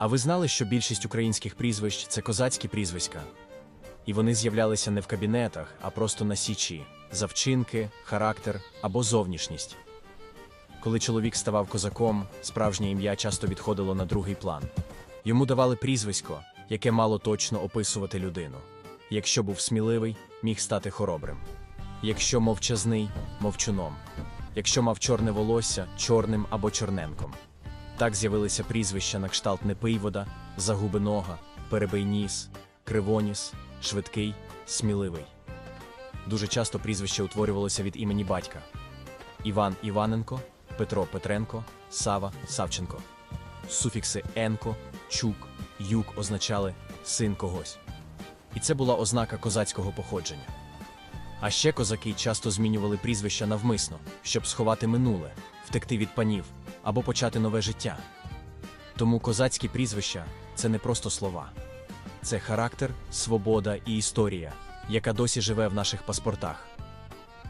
А ви знали, що більшість українських прізвищ це козацькі прізвиська? І вони з'являлися не в кабінетах, а просто на січі за вчинки, характер або зовнішність. Коли чоловік ставав козаком, справжнє ім'я часто відходило на другий план. Йому давали прізвисько, яке мало точно описувати людину. Якщо був сміливий, міг стати хоробрим. Якщо мовчазний мовчуном. Якщо мав чорне волосся, чорним або чорненком. Так з'явилися прізвища на кшталт Непийвода, Загубинога, Перебийніс, Кривоніс, Швидкий, Сміливий. Дуже часто прізвище утворювалося від імені батька: Іван Іваненко, Петро Петренко, Сава Савченко. Суфікси енко, чук, юк означали син когось. І це була ознака козацького походження. А ще козаки часто змінювали прізвища навмисно, щоб сховати минуле, втекти від панів або почати нове життя. Тому козацькі прізвища це не просто слова, це характер, свобода і історія, яка досі живе в наших паспортах.